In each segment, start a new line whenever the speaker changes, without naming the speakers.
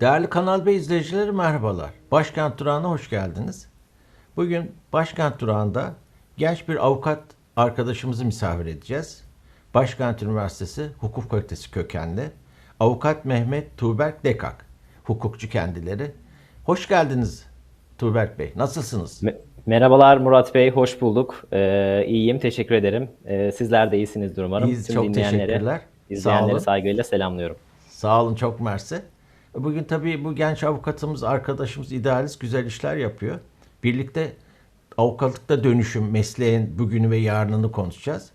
Değerli Kanal B izleyicileri merhabalar. Başkent Durağı'na hoş geldiniz. Bugün Başkent Durağı'nda genç bir avukat arkadaşımızı misafir edeceğiz. Başkent Üniversitesi Hukuk Fakültesi kökenli avukat Mehmet Tuğberk Dekak. Hukukçu kendileri. Hoş geldiniz Tuğberk Bey. Nasılsınız?
Me- Merhabalar Murat Bey, hoş bulduk. Ee, iyiyim, teşekkür ederim. Ee, sizler de iyisinizdir umarım.
İyiyiz,
Tüm
çok
dinleyenlere,
teşekkürler. Olun.
saygıyla selamlıyorum.
Sağ olun çok mersi. Bugün tabii bu genç avukatımız, arkadaşımız idealist güzel işler yapıyor. Birlikte avukatlıkta dönüşüm, mesleğin bugünü ve yarınını konuşacağız.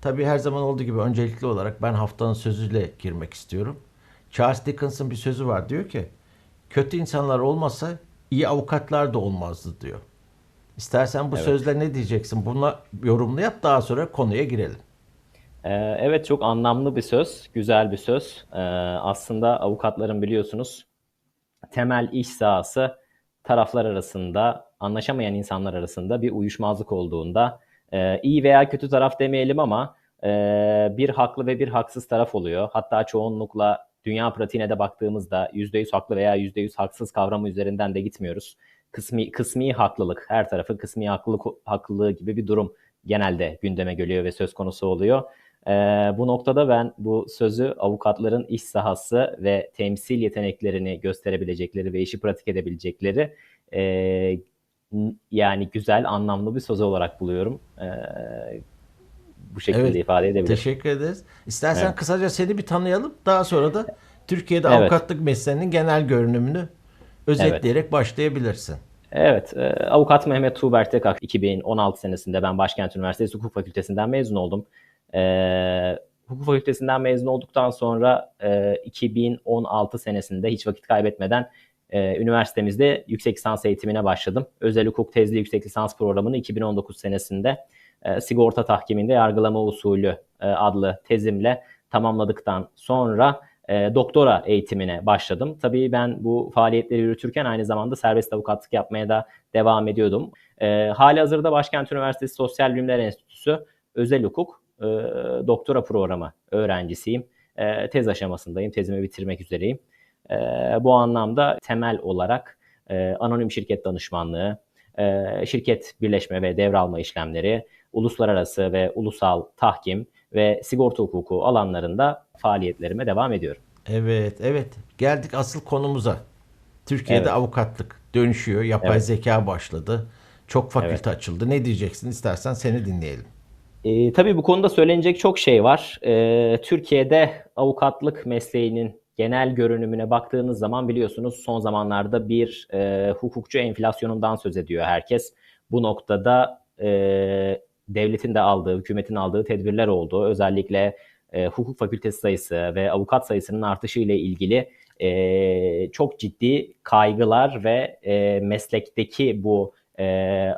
Tabii her zaman olduğu gibi öncelikli olarak ben haftanın sözüyle girmek istiyorum. Charles Dickens'ın bir sözü var diyor ki kötü insanlar olmasa iyi avukatlar da olmazdı diyor. İstersen bu
Evet.
sözle ne diyeceksin? Buna yorumlu yap daha sonra konuya girelim.
Ee, evet, çok anlamlı bir söz, güzel bir söz. Ee, aslında avukatların biliyorsunuz temel iş sahası taraflar arasında, anlaşamayan insanlar arasında bir uyuşmazlık olduğunda e, iyi veya kötü taraf demeyelim ama e, bir haklı ve bir haksız taraf oluyor. Hatta çoğunlukla dünya pratiğine de baktığımızda %100 haklı veya %100 haksız kavramı üzerinden de gitmiyoruz. Kısmi, kısmi haklılık, her tarafın kısmi haklılık, haklılığı gibi bir durum genelde gündeme geliyor ve söz konusu oluyor. Ee, bu noktada ben bu sözü avukatların iş sahası ve temsil yeteneklerini gösterebilecekleri ve işi pratik edebilecekleri e, yani güzel, anlamlı bir söz olarak buluyorum. Ee, bu şekilde
Evet,
ifade edebilirim.
Teşekkür ederiz. İstersen
Evet.
kısaca seni bir tanıyalım. Daha sonra da Türkiye'de
Evet.
avukatlık mesleğinin genel görünümünü özetleyerek başlayabilirsin.
Evet, e, avukat Mehmet Tuğberk Tekak 2016 senesinde ben Başkent Üniversitesi Hukuk Fakültesinden mezun oldum. E, Hukuk Fakültesinden mezun olduktan sonra e, 2016 senesinde hiç vakit kaybetmeden e, üniversitemizde yüksek lisans eğitimine başladım. Özel hukuk tezli yüksek lisans programını 2019 senesinde e, sigorta tahkiminde yargılama usulü e, adlı tezimle tamamladıktan sonra e, doktora eğitimine başladım. Tabii ben bu faaliyetleri yürütürken aynı zamanda serbest avukatlık yapmaya da devam ediyordum. E, hali hazırda Başkent Üniversitesi Sosyal Bilimler Enstitüsü Özel Hukuk e, doktora programı öğrencisiyim. E, tez aşamasındayım, tezimi bitirmek üzereyim. E, bu anlamda temel olarak e, anonim şirket danışmanlığı, e, şirket birleşme ve devralma işlemleri, uluslararası ve ulusal tahkim ve sigorta hukuku alanlarında faaliyetlerime devam ediyorum.
Evet, evet. Geldik asıl konumuza. Türkiye'de
Evet.
avukatlık dönüşüyor. Yapay
Evet.
zeka başladı. Çok fakülte açıldı. Ne diyeceksin? İstersen seni dinleyelim.
E, tabii bu konuda söylenecek çok şey var. E, Türkiye'de avukatlık mesleğinin genel görünümüne baktığınız zaman biliyorsunuz son zamanlarda bir e, hukukçu enflasyonundan söz ediyor herkes. Bu noktada e, devletin de aldığı, hükümetin aldığı tedbirler oldu. Özellikle e, hukuk fakültesi sayısı ve avukat sayısının artışı ile ilgili e, çok ciddi kaygılar ve e, meslekteki bu e,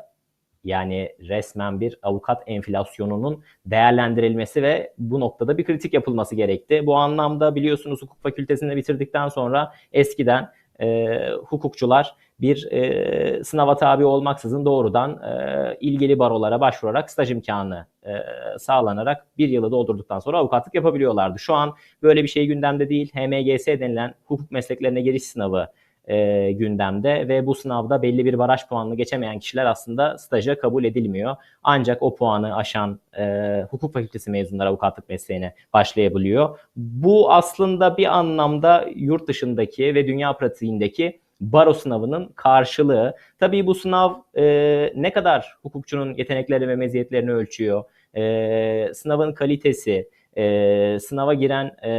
yani resmen bir avukat enflasyonunun değerlendirilmesi ve bu noktada bir kritik yapılması gerekti. Bu anlamda biliyorsunuz hukuk fakültesini bitirdikten sonra eskiden e, hukukçular bir e, sınava tabi olmaksızın doğrudan e, ilgili barolara başvurarak staj imkanı e, sağlanarak bir yılı doldurduktan sonra avukatlık yapabiliyorlardı. Şu an böyle bir şey gündemde değil. HMGS denilen hukuk mesleklerine giriş sınavı e, gündemde ve bu sınavda belli bir baraj puanını geçemeyen kişiler aslında staja kabul edilmiyor. Ancak o puanı aşan e, hukuk fakültesi mezunları avukatlık mesleğine başlayabiliyor. Bu aslında bir anlamda yurt dışındaki ve dünya pratiğindeki baro sınavının karşılığı. Tabii bu sınav e, ne kadar hukukçunun yetenekleri ve meziyetlerini ölçüyor, e, sınavın kalitesi, e, sınava giren e,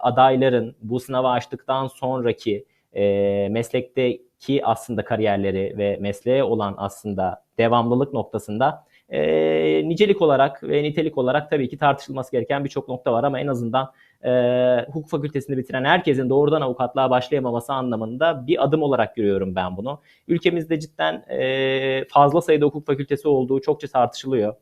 adayların bu sınavı açtıktan sonraki e, meslekteki aslında kariyerleri ve mesleğe olan aslında devamlılık noktasında e, nicelik olarak ve nitelik olarak tabii ki tartışılması gereken birçok nokta var ama en azından e, hukuk fakültesini bitiren herkesin doğrudan avukatlığa başlayamaması anlamında bir adım olarak görüyorum ben bunu. Ülkemizde cidden e, fazla sayıda hukuk fakültesi olduğu çokça tartışılıyor.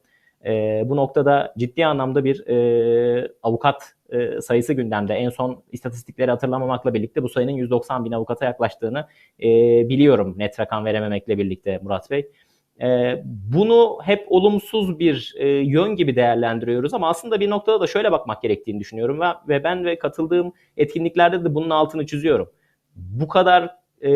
E, bu noktada ciddi anlamda bir e, avukat e, sayısı gündemde. En son istatistikleri hatırlamamakla birlikte bu sayının 190 bin avukata yaklaştığını e, biliyorum net rakam verememekle birlikte Murat Bey. E, bunu hep olumsuz bir e, yön gibi değerlendiriyoruz ama aslında bir noktada da şöyle bakmak gerektiğini düşünüyorum ve, ve ben ve katıldığım etkinliklerde de bunun altını çiziyorum. bu kadar e,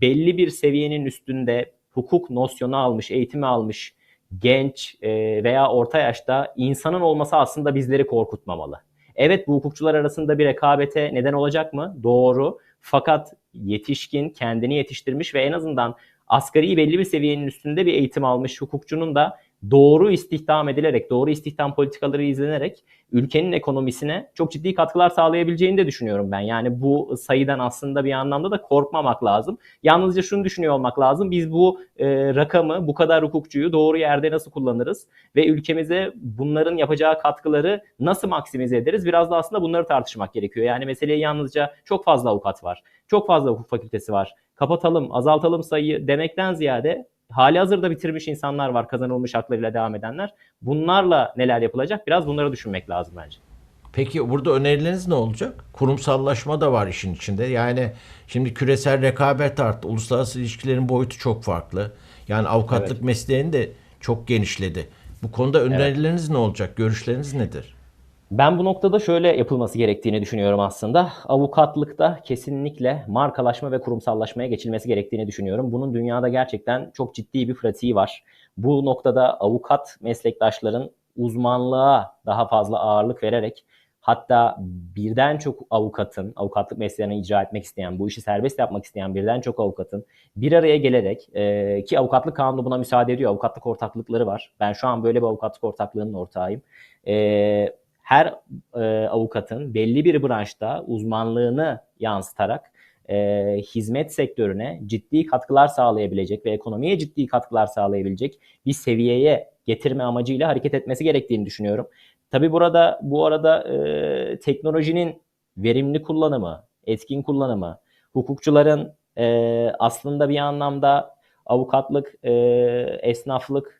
belli bir seviyenin üstünde hukuk nosyonu almış, eğitimi almış genç e, veya orta yaşta insanın olması aslında bizleri korkutmamalı. Evet bu hukukçular arasında bir rekabete neden olacak mı? Doğru. Fakat yetişkin, kendini yetiştirmiş ve en azından asgari belli bir seviyenin üstünde bir eğitim almış hukukçunun da doğru istihdam edilerek, doğru istihdam politikaları izlenerek ülkenin ekonomisine çok ciddi katkılar sağlayabileceğini de düşünüyorum ben. Yani bu sayıdan aslında bir anlamda da korkmamak lazım. Yalnızca şunu düşünüyor olmak lazım. Biz bu e, rakamı, bu kadar hukukçuyu doğru yerde nasıl kullanırız ve ülkemize bunların yapacağı katkıları nasıl maksimize ederiz? Biraz da aslında bunları tartışmak gerekiyor. Yani meseleye yalnızca çok fazla avukat var, çok fazla hukuk fakültesi var. Kapatalım, azaltalım sayıyı demekten ziyade hali hazırda bitirmiş insanlar var kazanılmış haklarıyla devam edenler. Bunlarla neler yapılacak biraz bunları düşünmek lazım bence.
Peki burada önerileriniz ne olacak? Kurumsallaşma da var işin içinde. Yani şimdi küresel rekabet arttı. Uluslararası ilişkilerin boyutu çok farklı. Yani avukatlık
Evet.
mesleğini de çok genişledi. Bu konuda önerileriniz ne olacak? Görüşleriniz nedir?
Ben bu noktada şöyle yapılması gerektiğini düşünüyorum aslında. Avukatlıkta kesinlikle markalaşma ve kurumsallaşmaya geçilmesi gerektiğini düşünüyorum. Bunun dünyada gerçekten çok ciddi bir pratiği var. Bu noktada avukat meslektaşların uzmanlığa daha fazla ağırlık vererek hatta birden çok avukatın, avukatlık mesleğini icra etmek isteyen, bu işi serbest yapmak isteyen birden çok avukatın bir araya gelerek e, ki avukatlık kanunu buna müsaade ediyor. Avukatlık ortaklıkları var. Ben şu an böyle bir avukatlık ortaklığının ortağıyım. E, her e, avukatın belli bir branşta uzmanlığını yansıtarak e, hizmet sektörüne ciddi katkılar sağlayabilecek ve ekonomiye ciddi katkılar sağlayabilecek bir seviyeye getirme amacıyla hareket etmesi gerektiğini düşünüyorum. Tabii burada bu arada e, teknolojinin verimli kullanımı, etkin kullanımı, hukukçuların e, aslında bir anlamda avukatlık, e, esnaflık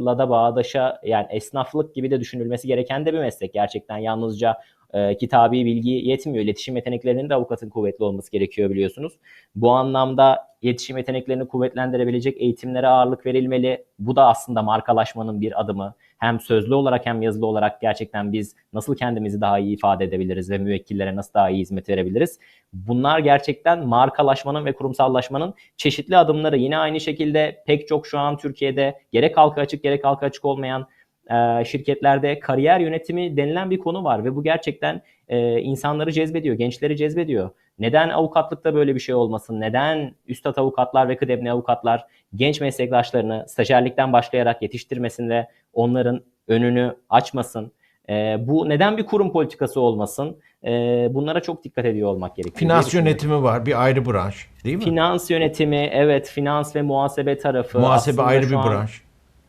la da bağdaşa yani esnaflık gibi de düşünülmesi gereken de bir meslek. Gerçekten yalnızca e, kitabi bilgi yetmiyor. İletişim yeteneklerinin de avukatın kuvvetli olması gerekiyor biliyorsunuz. Bu anlamda iletişim yeteneklerini kuvvetlendirebilecek eğitimlere ağırlık verilmeli. Bu da aslında markalaşmanın bir adımı. Hem sözlü olarak hem yazılı olarak gerçekten biz nasıl kendimizi daha iyi ifade edebiliriz ve müvekkillere nasıl daha iyi hizmet verebiliriz? Bunlar gerçekten markalaşmanın ve kurumsallaşmanın çeşitli adımları. Yine aynı şekilde pek çok şu an Türkiye'de gerek halka açık gerek halka açık olmayan e, şirketlerde kariyer yönetimi denilen bir konu var ve bu gerçekten e, insanları cezbediyor, gençleri cezbediyor. Neden avukatlıkta böyle bir şey olmasın? Neden üstad avukatlar ve kıdemli avukatlar genç meslektaşlarını stajyerlikten başlayarak yetiştirmesin ve onların önünü açmasın? E, bu neden bir kurum politikası olmasın? E, bunlara çok dikkat ediyor olmak gerekiyor.
Finans yönetimi var. Bir ayrı branş. Değil mi?
Finans yönetimi, evet finans ve muhasebe tarafı.
Muhasebe ayrı bir
an
branş.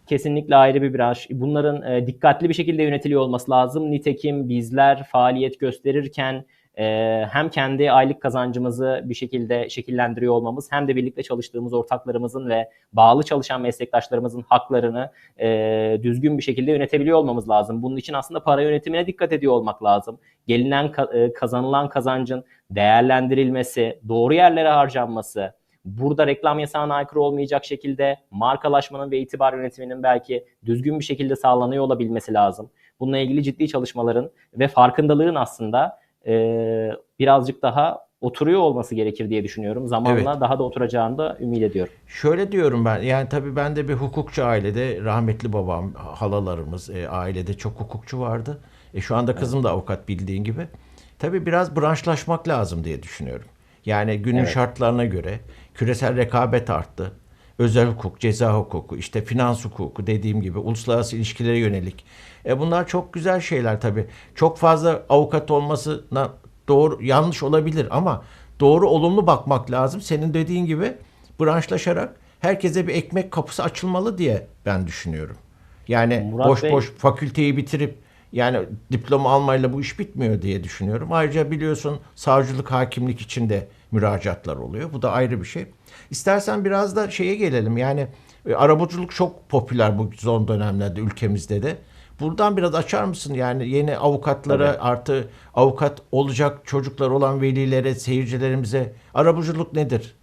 Kesinlikle ayrı bir branş. Bunların e, dikkatli bir şekilde yönetiliyor olması lazım. Nitekim bizler faaliyet gösterirken e, hem kendi aylık kazancımızı bir şekilde şekillendiriyor olmamız hem de birlikte çalıştığımız ortaklarımızın ve bağlı çalışan meslektaşlarımızın haklarını e, düzgün bir şekilde yönetebiliyor olmamız lazım. Bunun için aslında para yönetimine dikkat ediyor olmak lazım. Gelinen e, kazanılan kazancın değerlendirilmesi, doğru yerlere harcanması, burada reklam yasağına aykırı olmayacak şekilde markalaşmanın ve itibar yönetiminin belki düzgün bir şekilde sağlanıyor olabilmesi lazım. Bununla ilgili ciddi çalışmaların ve farkındalığın aslında e, birazcık daha oturuyor olması gerekir diye düşünüyorum. Zamanla
Evet.
daha da oturacağını da ümit ediyorum.
Şöyle diyorum ben. Yani tabii ben de bir hukukçu ailede rahmetli babam, halalarımız e, ailede çok hukukçu vardı. E, şu anda kızım da avukat bildiğin gibi. Tabii biraz branşlaşmak lazım diye düşünüyorum. Yani günün
Evet.
şartlarına göre küresel rekabet arttı. Özel hukuk, ceza hukuku, işte finans hukuku dediğim gibi uluslararası ilişkilere yönelik. E bunlar çok güzel şeyler tabii. Çok fazla avukat olmasına doğru yanlış olabilir ama doğru olumlu bakmak lazım. Senin dediğin gibi branşlaşarak herkese bir ekmek kapısı açılmalı diye ben düşünüyorum. Yani
Murat
boş
Bey-
boş fakülteyi bitirip yani diploma almayla bu iş bitmiyor diye düşünüyorum. Ayrıca biliyorsun savcılık, hakimlik için de müracaatlar oluyor. Bu da ayrı bir şey. İstersen biraz da şeye gelelim. Yani e, arabuluculuk çok popüler bu son dönemlerde ülkemizde de. Buradan biraz açar mısın? Yani yeni avukatlara
Tabii.
artı avukat olacak çocuklar olan velilere, seyircilerimize arabuluculuk nedir?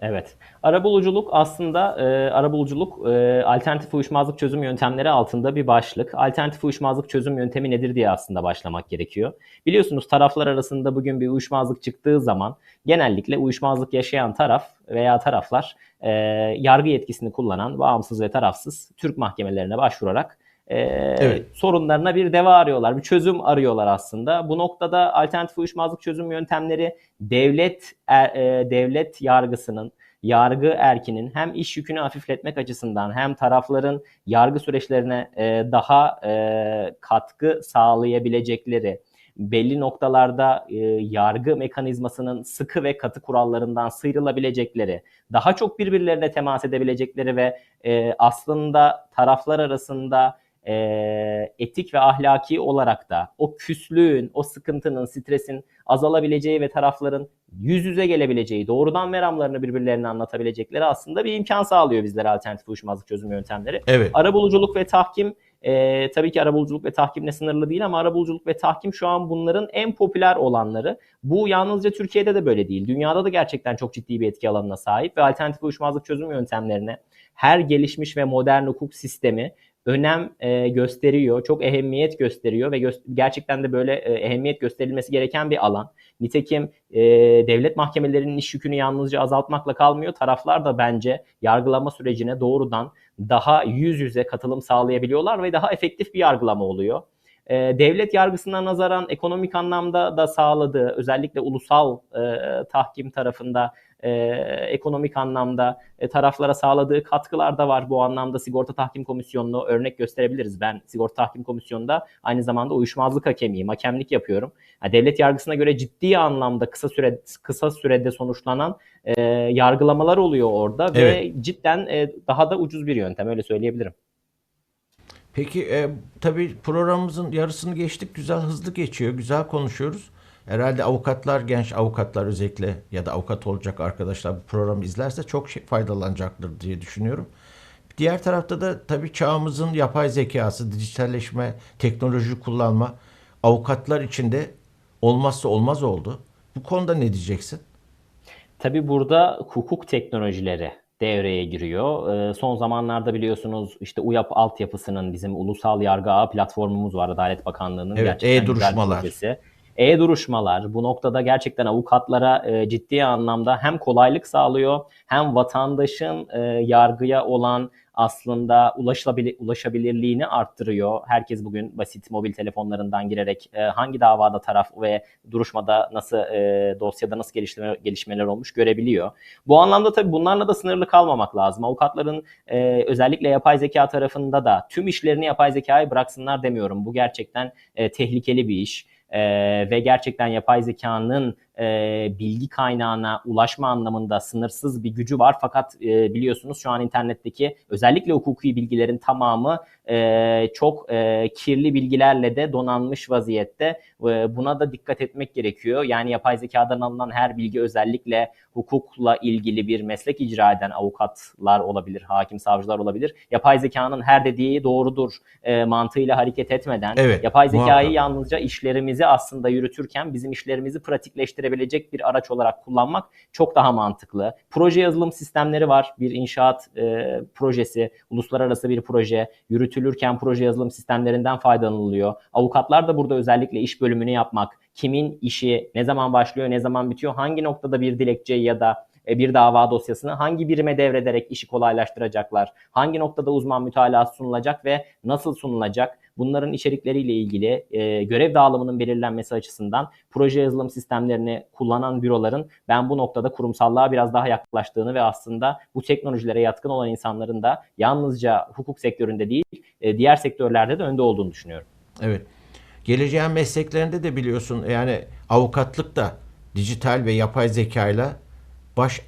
Evet. Arabuluculuk aslında e, arabuluculuk e, alternatif uyuşmazlık çözüm yöntemleri altında bir başlık. Alternatif uyuşmazlık çözüm yöntemi nedir diye aslında başlamak gerekiyor. Biliyorsunuz taraflar arasında bugün bir uyuşmazlık çıktığı zaman genellikle uyuşmazlık yaşayan taraf veya taraflar e, yargı yetkisini kullanan bağımsız ve tarafsız Türk mahkemelerine başvurarak e,
Evet.
sorunlarına bir deva arıyorlar, bir çözüm arıyorlar aslında. Bu noktada alternatif uyuşmazlık çözüm yöntemleri devlet er- e, devlet yargısının yargı erkinin hem iş yükünü hafifletmek açısından hem tarafların yargı süreçlerine e, daha e, katkı sağlayabilecekleri belli noktalarda e, yargı mekanizmasının sıkı ve katı kurallarından sıyrılabilecekleri, daha çok birbirlerine temas edebilecekleri ve e, aslında taraflar arasında e, etik ve ahlaki olarak da o küslüğün, o sıkıntının, stresin azalabileceği ve tarafların yüz yüze gelebileceği, doğrudan meramlarını birbirlerine anlatabilecekleri aslında bir imkan sağlıyor bizlere alternatif uyuşmazlık çözüm yöntemleri.
Evet.
Arabuluculuk ve tahkim e, tabii ki arabuluculuk ve tahkimle sınırlı değil ama arabuluculuk ve tahkim şu an bunların en popüler olanları. Bu yalnızca Türkiye'de de böyle değil. Dünyada da gerçekten çok ciddi bir etki alanına sahip ve alternatif uyuşmazlık çözüm yöntemlerine her gelişmiş ve modern hukuk sistemi önem e, gösteriyor, çok ehemmiyet gösteriyor ve gö- gerçekten de böyle e, ehemmiyet gösterilmesi gereken bir alan. Nitekim e, devlet mahkemelerinin iş yükünü yalnızca azaltmakla kalmıyor. Taraflar da bence yargılama sürecine doğrudan daha yüz yüze katılım sağlayabiliyorlar ve daha efektif bir yargılama oluyor. E, devlet yargısına nazaran ekonomik anlamda da sağladığı, özellikle ulusal e, tahkim tarafında e, ekonomik anlamda e, taraflara sağladığı katkılar da var. Bu anlamda Sigorta Tahkim Komisyonu'nu örnek gösterebiliriz. Ben Sigorta Tahkim Komisyonu'nda aynı zamanda uyuşmazlık hakemiyim, hakemlik yapıyorum. Yani devlet yargısına göre ciddi anlamda kısa süre kısa sürede sonuçlanan e, yargılamalar oluyor orada ve
Evet.
cidden e, daha da ucuz bir yöntem öyle söyleyebilirim.
Peki e, tabii programımızın yarısını geçtik. Güzel hızlı geçiyor. Güzel konuşuyoruz. Herhalde avukatlar, genç avukatlar özellikle ya da avukat olacak arkadaşlar bu programı izlerse çok şey faydalanacaktır diye düşünüyorum. Diğer tarafta da tabii çağımızın yapay zekası, dijitalleşme, teknoloji kullanma avukatlar için de olmazsa olmaz oldu. Bu konuda ne diyeceksin?
Tabii burada hukuk teknolojileri devreye giriyor. Ee, son zamanlarda biliyorsunuz işte UYAP altyapısının bizim ulusal yargı ağı platformumuz var Adalet Bakanlığı'nın
Evet, e-duruşmalar.
E-duruşmalar bu noktada gerçekten avukatlara e, ciddi anlamda hem kolaylık sağlıyor hem vatandaşın e, yargıya olan aslında ulaşılabili- ulaşabilirliğini arttırıyor. Herkes bugün basit mobil telefonlarından girerek e, hangi davada taraf ve duruşmada nasıl e, dosyada nasıl gelişme, gelişmeler olmuş görebiliyor. Bu anlamda tabii bunlarla da sınırlı kalmamak lazım. Avukatların e, özellikle yapay zeka tarafında da tüm işlerini yapay zekaya bıraksınlar demiyorum. Bu gerçekten e, tehlikeli bir iş. Ve gerçekten yapay zekanın e, bilgi kaynağına ulaşma anlamında sınırsız bir gücü var. Fakat e, biliyorsunuz şu an internetteki özellikle hukuki bilgilerin tamamı e, çok e, kirli bilgilerle de donanmış vaziyette. E, buna da dikkat etmek gerekiyor. Yani yapay zekadan alınan her bilgi özellikle hukukla ilgili bir meslek icra eden avukatlar olabilir, hakim savcılar olabilir. Yapay zekanın her dediği doğrudur e, mantığıyla hareket etmeden
Evet,
yapay zekayı
muhakkak.
yalnızca işlerimizi aslında yürütürken bizim işlerimizi pratikleştirebilecek bir araç olarak kullanmak çok daha mantıklı. Proje yazılım sistemleri var. Bir inşaat e, projesi, uluslararası bir proje yürütülürken proje yazılım sistemlerinden faydalanılıyor. Avukatlar da burada özellikle iş bölümünü yapmak, kimin işi ne zaman başlıyor, ne zaman bitiyor, hangi noktada bir dilekçeyi ya da bir dava dosyasını hangi birime devrederek işi kolaylaştıracaklar, hangi noktada uzman mütalası sunulacak ve nasıl sunulacak, bunların içerikleriyle ilgili e, görev dağılımının belirlenmesi açısından proje yazılım sistemlerini kullanan büroların ben bu noktada kurumsallığa biraz daha yaklaştığını ve aslında bu teknolojilere yatkın olan insanların da yalnızca hukuk sektöründe değil e, diğer sektörlerde de önde olduğunu düşünüyorum.
Evet. Geleceğin mesleklerinde de biliyorsun yani avukatlık da dijital ve yapay zekayla baş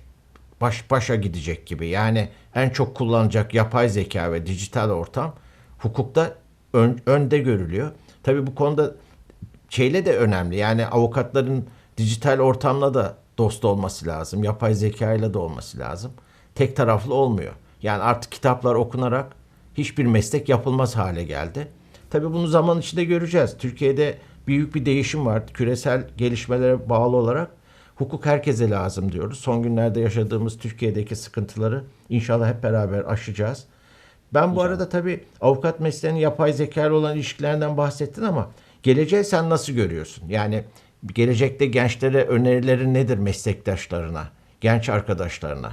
baş başa gidecek gibi. Yani en çok kullanacak yapay zeka ve dijital ortam hukukta ön- önde görülüyor. Tabii bu konuda şeyle de önemli. Yani avukatların dijital ortamla da dost olması lazım. Yapay zekayla da olması lazım. Tek taraflı olmuyor. Yani artık kitaplar okunarak hiçbir meslek yapılmaz hale geldi. Tabii bunu zaman içinde göreceğiz. Türkiye'de büyük bir değişim var. Küresel gelişmelere bağlı olarak hukuk herkese lazım diyoruz. Son günlerde yaşadığımız Türkiye'deki sıkıntıları inşallah hep beraber aşacağız. Ben bu arada tabii avukat mesleğinin yapay zeka ile olan ilişkilerinden bahsettin ama geleceği sen nasıl görüyorsun? Yani gelecekte gençlere önerilerin nedir meslektaşlarına, genç arkadaşlarına?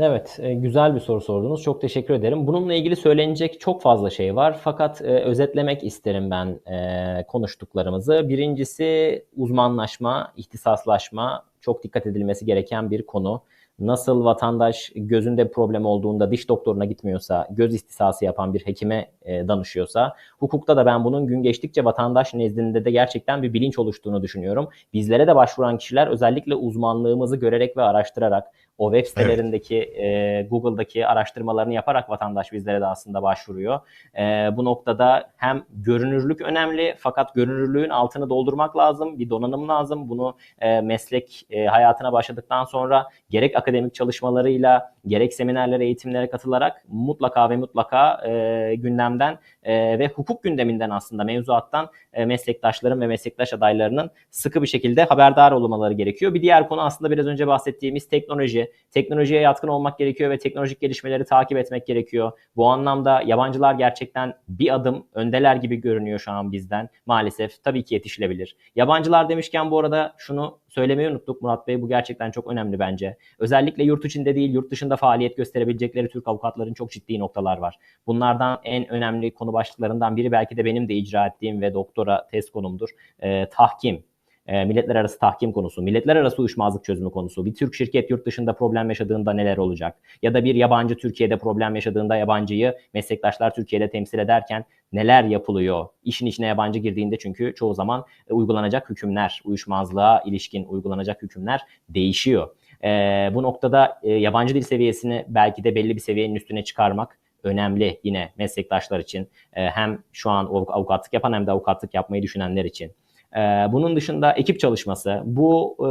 Evet, e, güzel bir soru sordunuz. Çok teşekkür ederim. Bununla ilgili söylenecek çok fazla şey var. Fakat e, özetlemek isterim ben e, konuştuklarımızı. Birincisi uzmanlaşma, ihtisaslaşma çok dikkat edilmesi gereken bir konu. Nasıl vatandaş gözünde problem olduğunda diş doktoruna gitmiyorsa, göz istisası yapan bir hekime e, danışıyorsa, hukukta da ben bunun gün geçtikçe vatandaş nezdinde de gerçekten bir bilinç oluştuğunu düşünüyorum. Bizlere de başvuran kişiler özellikle uzmanlığımızı görerek ve araştırarak, o web sitelerindeki, e, Google'daki araştırmalarını yaparak vatandaş bizlere de aslında başvuruyor. E, bu noktada hem görünürlük önemli fakat görünürlüğün altını doldurmak lazım, bir donanım lazım. Bunu e, meslek e, hayatına başladıktan sonra gerek akademik çalışmalarıyla, gerek seminerlere, eğitimlere katılarak mutlaka ve mutlaka e, gündemden e, ve hukuk gündeminden aslında mevzuattan e, meslektaşların ve meslektaş adaylarının sıkı bir şekilde haberdar olmaları gerekiyor. Bir diğer konu aslında biraz önce bahsettiğimiz teknoloji. Teknolojiye yatkın olmak gerekiyor ve teknolojik gelişmeleri takip etmek gerekiyor. Bu anlamda yabancılar gerçekten bir adım öndeler gibi görünüyor şu an bizden. Maalesef tabii ki yetişilebilir. Yabancılar demişken bu arada şunu söylemeyi unuttuk Murat Bey. Bu gerçekten çok önemli bence. Özellikle yurt içinde değil, yurt dışında faaliyet gösterebilecekleri Türk avukatların çok ciddi noktalar var. Bunlardan en önemli konu başlıklarından biri belki de benim de icra ettiğim ve doktora tez konumdur. Ee, tahkim. E, milletler arası tahkim konusu, milletler arası uyuşmazlık çözümü konusu, bir Türk şirket yurt dışında problem yaşadığında neler olacak? Ya da bir yabancı Türkiye'de problem yaşadığında yabancıyı meslektaşlar Türkiye'de temsil ederken neler yapılıyor? İşin içine yabancı girdiğinde çünkü çoğu zaman e, uygulanacak hükümler, uyuşmazlığa ilişkin uygulanacak hükümler değişiyor. E, bu noktada e, yabancı dil seviyesini belki de belli bir seviyenin üstüne çıkarmak önemli yine meslektaşlar için. E, hem şu an avukatlık yapan hem de avukatlık yapmayı düşünenler için. Ee, bunun dışında ekip çalışması. Bu e,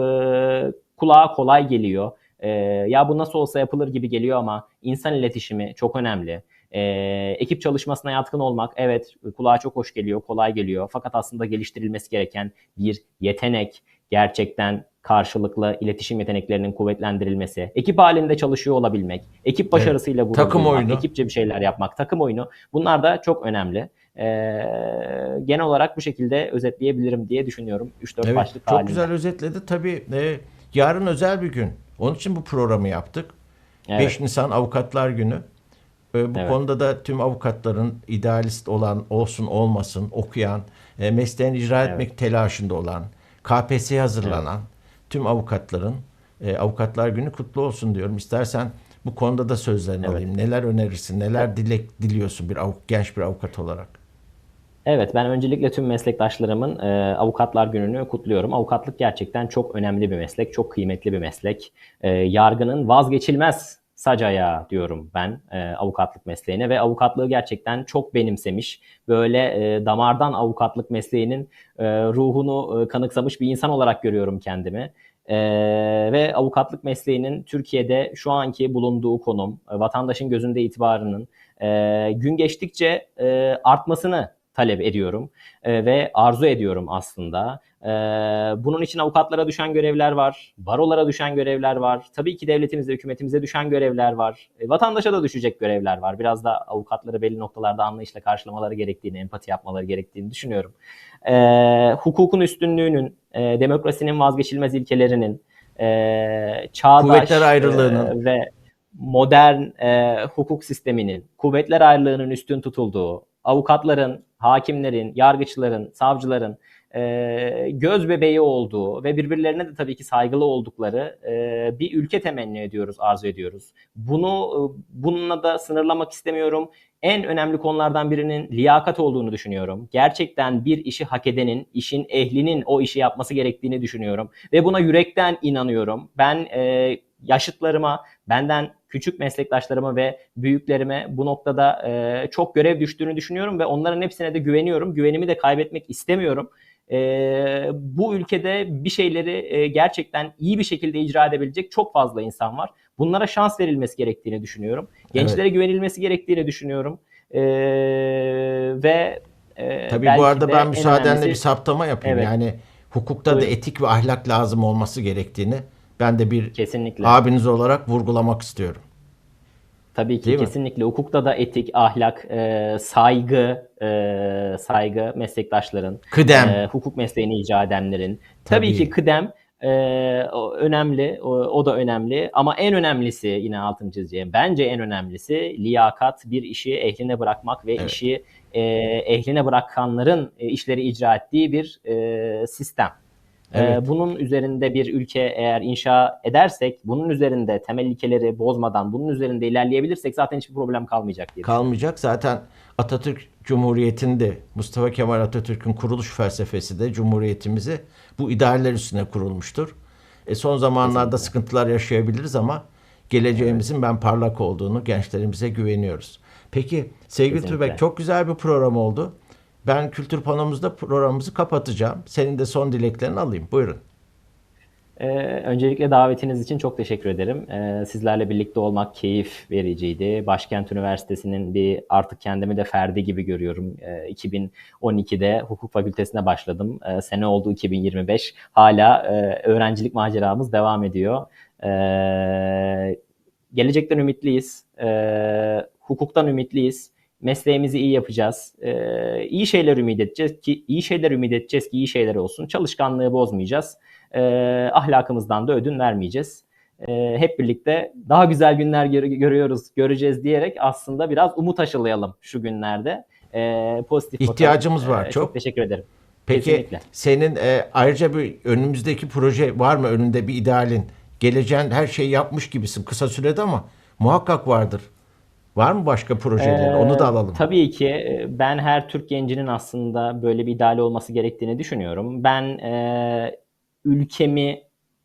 kulağa kolay geliyor. E, ya bu nasıl olsa yapılır gibi geliyor ama insan iletişimi çok önemli. E, ekip çalışmasına yatkın olmak evet kulağa çok hoş geliyor, kolay geliyor. Fakat aslında geliştirilmesi gereken bir yetenek. Gerçekten karşılıklı iletişim yeteneklerinin kuvvetlendirilmesi, ekip halinde çalışıyor olabilmek, ekip başarısıyla
evet. takım
duymak,
oyunu.
ekipçe bir şeyler yapmak, takım oyunu bunlar da çok önemli. Ee, genel olarak bu şekilde özetleyebilirim diye düşünüyorum. 3-4
evet,
başlık
çok
halinde.
güzel özetledi. Tabii e, yarın özel bir gün. Onun için bu programı yaptık.
Evet.
5 Nisan Avukatlar Günü. E, bu
Evet.
konuda da tüm avukatların idealist olan, olsun olmasın, okuyan, e, mesleğini icra etmek telaşında olan, KPSS'ye hazırlanan tüm avukatların e, Avukatlar Günü kutlu olsun diyorum. İstersen bu konuda da sözlerini
Evet.
alayım. Neler önerirsin, neler dilek diliyorsun bir avuk- genç bir avukat olarak?
Evet, ben öncelikle tüm meslektaşlarımın e, Avukatlar Günü'nü kutluyorum. Avukatlık gerçekten çok önemli bir meslek, çok kıymetli bir meslek. E, yargının vazgeçilmez sac ayağı diyorum ben e, avukatlık mesleğine ve avukatlığı gerçekten çok benimsemiş. Böyle e, damardan avukatlık mesleğinin e, ruhunu e, kanıksamış bir insan olarak görüyorum kendimi. E, ve avukatlık mesleğinin Türkiye'de şu anki bulunduğu konum, e, vatandaşın gözünde itibarının e, gün geçtikçe e, artmasını talep ediyorum e, ve arzu ediyorum aslında. E, bunun için avukatlara düşen görevler var, barolara düşen görevler var, tabii ki devletimize, hükümetimize düşen görevler var, e, vatandaşa da düşecek görevler var. Biraz da avukatları belli noktalarda anlayışla karşılamaları gerektiğini, empati yapmaları gerektiğini düşünüyorum. E, hukukun üstünlüğünün, e, demokrasinin vazgeçilmez ilkelerinin, e, çağdaş
Kuvvetler ayrılığının.
e, ve modern e, hukuk sisteminin, kuvvetler ayrılığının üstün tutulduğu, avukatların, hakimlerin, yargıçların, savcıların e, göz bebeği olduğu ve birbirlerine de tabii ki saygılı oldukları e, bir ülke temenni ediyoruz, arzu ediyoruz. Bunu e, bununla da sınırlamak istemiyorum. En önemli konulardan birinin liyakat olduğunu düşünüyorum. Gerçekten bir işi hak edenin, işin ehlinin o işi yapması gerektiğini düşünüyorum. Ve buna yürekten inanıyorum. Ben e, yaşıtlarıma, benden küçük meslektaşlarıma ve büyüklerime bu noktada e, çok görev düştüğünü düşünüyorum ve onların hepsine de güveniyorum. Güvenimi de kaybetmek istemiyorum. E, bu ülkede bir şeyleri e, gerçekten iyi bir şekilde icra edebilecek çok fazla insan var. Bunlara şans verilmesi gerektiğini düşünüyorum. Gençlere güvenilmesi gerektiğini düşünüyorum. E, ve e,
Tabii bu arada ben
en
müsaadenle
önemlisi-
bir saptama yapayım.
Evet.
Yani hukukta da
Buyurun.
etik ve ahlak lazım olması gerektiğini ben de bir
Kesinlikle.
abiniz olarak vurgulamak istiyorum.
Tabii ki
Değil mi?
kesinlikle hukukta da etik, ahlak, e, saygı, e, saygı meslektaşların,
Kıdem.
e, hukuk mesleğini icra edenlerin.
Tabii.
Tabii, ki kıdem e, o önemli, o, o da önemli ama en önemlisi yine altını çizeceğim. Bence en önemlisi liyakat, bir işi ehline bırakmak ve
Evet.
işi e, ehline bırakanların e, işleri icra ettiği bir e, sistem. Ee,
Evet.
Bunun üzerinde bir ülke eğer inşa edersek, bunun üzerinde temel ilkeleri bozmadan, bunun üzerinde ilerleyebilirsek zaten hiçbir problem kalmayacak diye
kalmayacak. Zaten Atatürk Cumhuriyeti'nde Mustafa Kemal Atatürk'ün kuruluş felsefesi de Cumhuriyetimizi bu idealler üstüne kurulmuştur. E son zamanlarda sıkıntılar yaşayabiliriz ama geleceğimizin ben parlak olduğunu gençlerimize güveniyoruz. Peki sevgili
Kesinlikle.
Tübek çok güzel bir program oldu. Ben Kültür Panomuzda programımızı kapatacağım. Senin de son dileklerini alayım. Buyurun.
Ee, öncelikle davetiniz için çok teşekkür ederim. Ee, sizlerle birlikte olmak keyif vericiydi. Başkent Üniversitesi'nin bir artık kendimi de ferdi gibi görüyorum. Ee, 2012'de hukuk fakültesine başladım. Ee, sene oldu 2025. Hala e, öğrencilik maceramız devam ediyor. Ee, gelecekten ümitliyiz. Ee, hukuktan ümitliyiz. Mesleğimizi iyi yapacağız. Ee, iyi şeyler ümit edeceğiz ki iyi şeyler ümit edeceğiz ki iyi şeyler olsun. Çalışkanlığı bozmayacağız. Ee, ahlakımızdan da ödün vermeyeceğiz. Ee, hep birlikte daha güzel günler gör- görüyoruz, göreceğiz diyerek aslında biraz umut aşılayalım şu günlerde. Ee, pozitif bakalım.
İhtiyacımız var,
Ee,
çok.
Çok teşekkür ederim.
Peki
Kesinlikle.
senin e, ayrıca bir önümüzdeki proje var mı önünde bir idealin? Geleceğin her şeyi yapmış gibisin kısa sürede ama muhakkak vardır. Var mı başka projelerin?
Ee,
Onu da alalım.
Tabii ki e, ben her Türk gencinin aslında böyle bir ideali olması gerektiğini düşünüyorum. Ben e, ülkemi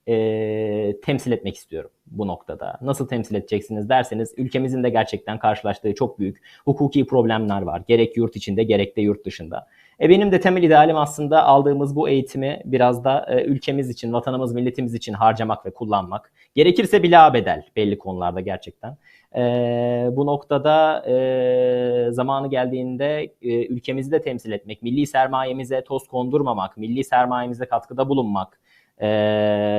e, temsil etmek istiyorum bu noktada. Nasıl temsil edeceksiniz derseniz ülkemizin de gerçekten karşılaştığı çok büyük hukuki problemler var. Gerek yurt içinde gerek de yurt dışında. E benim de temel idealim aslında aldığımız bu eğitimi biraz da e, ülkemiz için, vatanımız, milletimiz için harcamak ve kullanmak. Gerekirse bila bedel belli konularda gerçekten. E, bu noktada e, zamanı geldiğinde e, ülkemizi de temsil etmek, milli sermayemize toz kondurmamak, milli sermayemize katkıda bulunmak, e,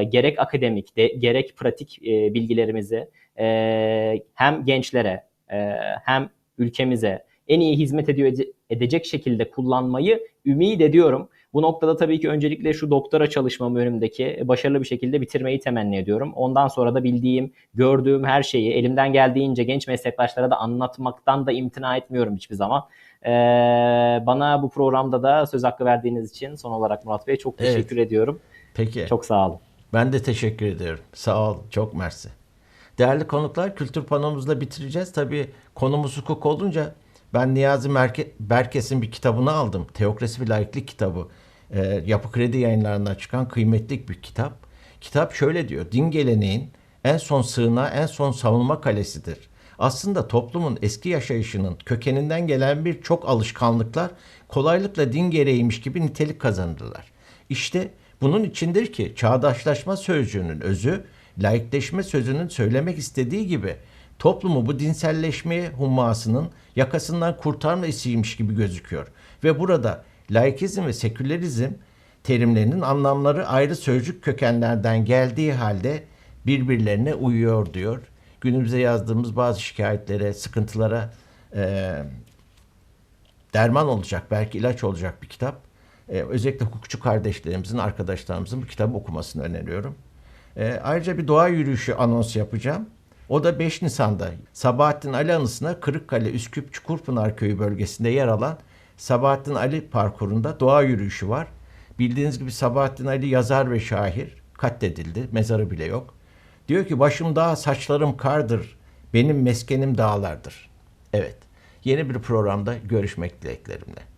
gerek akademik de, gerek pratik e, bilgilerimizi e, hem gençlere e, hem ülkemize en iyi hizmet ediyor edecek şekilde kullanmayı ümit ediyorum. Bu noktada tabii ki öncelikle şu doktora çalışmamı önümdeki başarılı bir şekilde bitirmeyi temenni ediyorum. Ondan sonra da bildiğim, gördüğüm her şeyi elimden geldiğince genç meslektaşlara da anlatmaktan da imtina etmiyorum hiçbir zaman. Ee, bana bu programda da söz hakkı verdiğiniz için son olarak Murat Bey çok
Evet.
teşekkür ediyorum.
Peki.
Çok sağ olun.
Ben de teşekkür ediyorum. Sağ ol. Çok mersi. Değerli konuklar kültür panomuzla bitireceğiz. Tabii konumuz hukuk olunca ben Niyazi Merke, Berkes'in bir kitabını aldım. Teokrasi ve Laiklik kitabı. Ee, Yapı Kredi yayınlarından çıkan kıymetli bir kitap. Kitap şöyle diyor. Din geleneğin en son sığınağı, en son savunma kalesidir. Aslında toplumun eski yaşayışının kökeninden gelen birçok alışkanlıklar kolaylıkla din gereğiymiş gibi nitelik kazanırlar. İşte bunun içindir ki çağdaşlaşma sözcüğünün özü, laikleşme sözünün söylemek istediği gibi toplumu bu dinselleşmeye hummasının yakasından kurtarma isteğiymiş gibi gözüküyor. Ve burada laikizm ve sekülerizm terimlerinin anlamları ayrı sözcük kökenlerden geldiği halde birbirlerine uyuyor diyor. Günümüze yazdığımız bazı şikayetlere, sıkıntılara eee derman olacak, belki ilaç olacak bir kitap. Ee, özellikle hukukçu kardeşlerimizin, arkadaşlarımızın bu kitabı okumasını öneriyorum. Ee, ayrıca bir doğa yürüyüşü anons yapacağım. O da 5 Nisan'da Sabahattin Ali anısına Kırıkkale, Üsküp, Çukurpınar köyü bölgesinde yer alan Sabahattin Ali parkurunda doğa yürüyüşü var. Bildiğiniz gibi Sabahattin Ali yazar ve şair katledildi. Mezarı bile yok. Diyor ki başım dağ, saçlarım kardır. Benim meskenim dağlardır. Evet. Yeni bir programda görüşmek dileklerimle.